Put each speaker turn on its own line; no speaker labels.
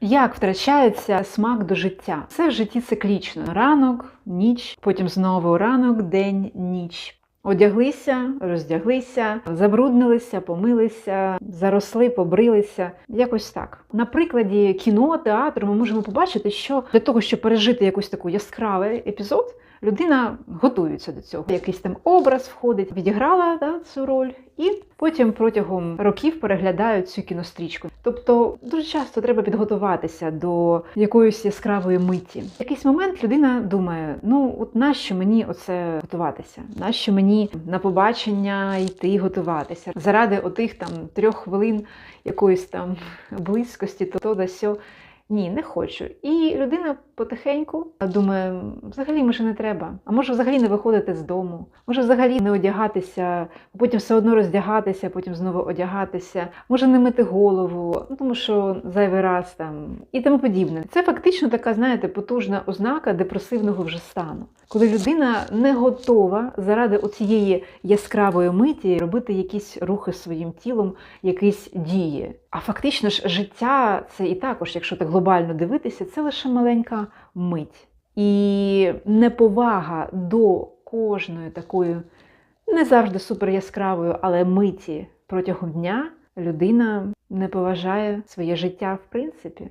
Як втрачається смак до життя? Все в житті циклічно: ранок, ніч, потім знову ранок, день, ніч. Одяглися, роздяглися, забруднилися, помилися, заросли, побрилися. Якось так. На прикладі кіно, театру ми можемо побачити, що для того, щоб пережити якийсь такий яскравий епізод, людина готується до цього. Якийсь там образ входить, відіграла да, цю роль, і потім протягом років переглядають цю кінострічку. Тобто дуже часто треба підготуватися до якоїсь яскравої миті. В якийсь момент людина думає: ну от нащо мені оце готуватися? Нащо мені на побачення йти готуватися? Заради отих там трьох хвилин якоїсь там близькості, то то да сьо. Ні, не хочу. І людина потихеньку думає, взагалі може не треба. А може взагалі не виходити з дому, може взагалі не одягатися, потім все одно роздягатися, потім знову одягатися, може не мити голову, ну тому що зайвий раз там і тому подібне. Це фактично така, знаєте, потужна ознака депресивного вже стану, коли людина не готова заради оцієї яскравої миті робити якісь рухи своїм тілом, якісь дії. А фактично ж життя це і також, якщо так глобально дивитися, це лише маленька мить. І неповага до кожної такої не завжди супер яскравої, але миті протягом дня людина не поважає своє життя в принципі.